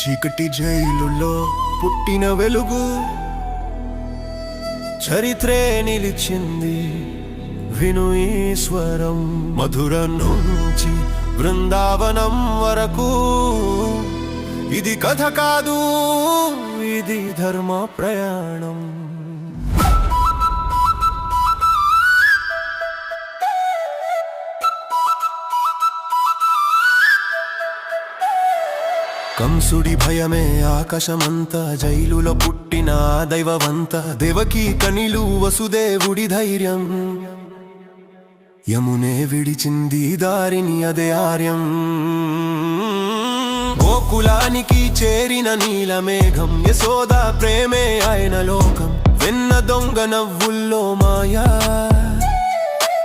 చీకటి జైలులో పుట్టిన వెలుగు చరిత్రే నిలిచింది విను ఈశ్వరం. మధుర నుంచి బృందావనం వరకు ఇది కథ కాదు ఇది ధర్మ ప్రయాణం. కంసుడి భయమే ఆకాశమంత జైలులో పుట్టిన దైవవంత దేవకి కనిలు వసుదేవుడి ధైర్యం. యమునే విడిచింది దారిని అదే ఆర్యం. గోకులానికి చేరిన నీలమేఘం యశోద ప్రేమే ఆయన లోకం. వెన్న దొంగ నవ్వుల్లో మాయా.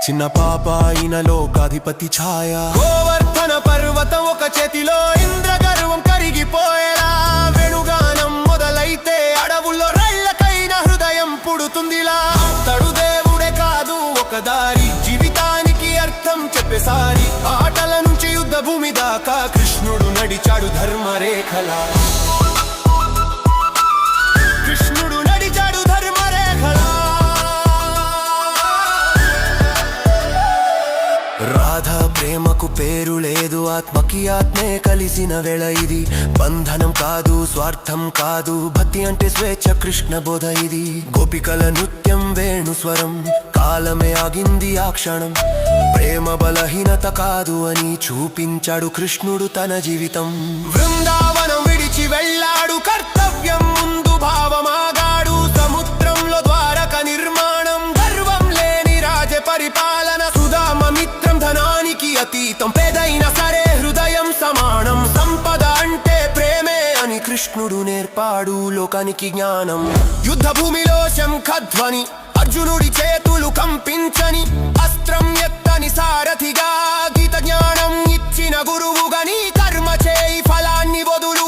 చిన్న పాప అయిన లోకాధిపతి ఛాయ. గోవర్ధన పర్వతం ఒక చేతిలో అతడు తడు దేవుడే కాదు ఒక దారి. జీవితానికి అర్థం చెప్పేసారి ఆటల నుంచి యుద్ధ భూమి దాకా కృష్ణుడు నడిచాడు ధర్మరేఖలా. లేదు ఆత్మకి ఆత్మే కలిసిన వేళ ఇది. బంధనం కాదు స్వార్థం కాదు భక్తి అంటే స్వేచ్ఛ కృష్ణ బోధ ఇది. గోపికల నృత్యం వేణు స్వరం కాలమే ఆగింది ఆ క్షణం. ప్రేమ బలహీనత కాదు అని చూపించాడు కృష్ణుడు తన జీవితం. బృందావనం విడిచి వెళ్ళాడు కర్తవ్యం ముందు భావమాగాడు. సముద్రంలో ద్వారక నిర్మాణం గర్వం లేని రాజ పరిపాలన. సుధామ మిత్రం ధనానికి అతీతం కృష్ణుడు నేర్పాడు లోకానికి జ్ఞానం. యుద్ధ భూమిలో శంఖధ్వని అర్జునుడి చేతులు కంపించని అస్త్రం ఎత్తని సారథిగా గీత జ్ఞానం ఇచ్చిన గురువుగా నీ కర్మ చేయి ఫలాన్ని వదులు.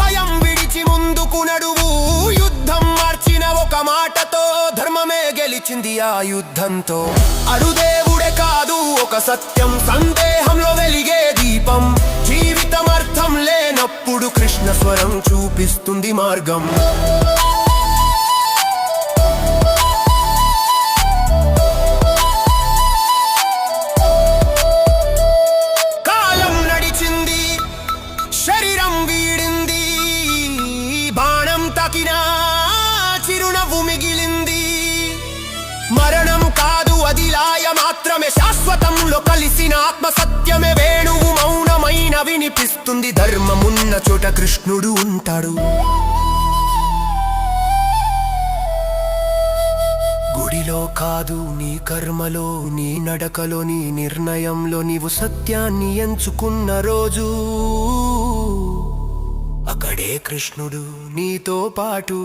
భయం విడిచి ముందుకు నడువు. యుద్ధం మార్చిన ఒక మాటతో ధర్మమే గెలిచింది ఆ యుద్ధంతో. అరుదేవుడే కాదు ఒక సత్యం సందేహంలో వెలిగే దీపం. జీవితం అర్థం లే అప్పుడు కృష్ణ స్వరం చూపిస్తుంది మార్గం. కాలం నడిచింది శరీరం వీడింది బాణం తకినా చిరునవ్వు మిగిలింది. మరణం కాదు అది లాయ మాత్రమే శాశ్వతంలో కలిసిన ఆత్మ సత్యమే వేణువు వినిపిస్తుంది ధర్మమున్న చోట కృష్ణుడు ఉంటాడు. గుడిలో కాదు నీ కర్మలో నీ నడకలో నీ నిర్ణయంలో నీవు సత్యాన్ని ఎంచుకున్న రోజు. అక్కడే కృష్ణుడు నీతో పాటు